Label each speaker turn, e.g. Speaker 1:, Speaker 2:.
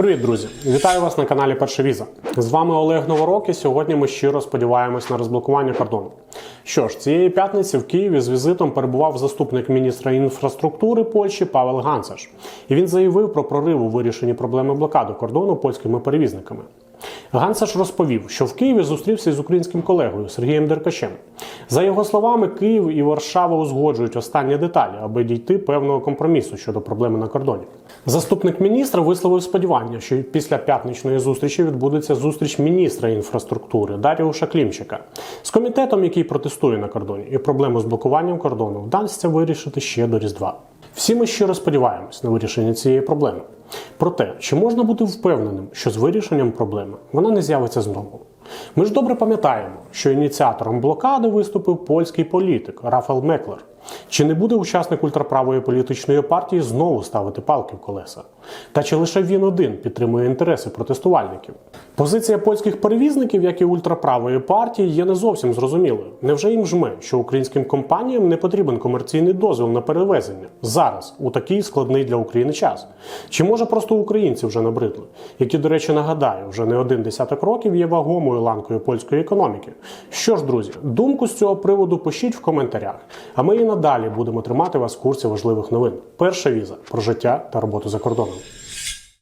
Speaker 1: Привіт, друзі! Вітаю вас на каналі Перша Віза. З вами Олег Новорок і сьогодні ми щиро сподіваємось на розблокування кордону. Що ж, цієї п'ятниці в Києві з візитом перебував заступник міністра інфраструктури Польщі Павел Ганцеш. І він заявив про прорив у вирішенні проблеми блокади кордону польськими перевізниками. Гансаш розповів, що в Києві зустрівся з українським колегою Сергієм Деркачем. За його словами, Київ і Варшава узгоджують останні деталі, аби дійти певного компромісу щодо проблеми на кордоні. Заступник міністра висловив сподівання, що після п'ятничної зустрічі відбудеться зустріч міністра інфраструктури Даріуша Клімчика з комітетом, який протестує на кордоні, і проблему з блокуванням кордону вдасться вирішити ще до Різдва. Всі ми щиро сподіваємось на вирішення цієї проблеми. Проте, чи можна бути впевненим, що з вирішенням проблеми вона не з'явиться знову? Ми ж добре пам'ятаємо, що ініціатором блокади виступив польський політик Рафал Меклер. Чи не буде учасник ультраправої політичної партії знову ставити палки в колеса? Та чи лише він один підтримує інтереси протестувальників? Позиція польських перевізників, як і ультраправої партії, є не зовсім зрозумілою. Невже їм жме, що українським компаніям не потрібен комерційний дозвіл на перевезення зараз, у такий складний для України час? Чи може просто українці вже набридли, які, до речі, нагадаю, вже не один десяток років є вагомою ланкою польської економіки? Що ж, друзі, думку з цього приводу пишіть в коментарях, а ми і надалі будемо тримати вас в курсі важливих новин. Перша віза про життя та роботу за кордоном.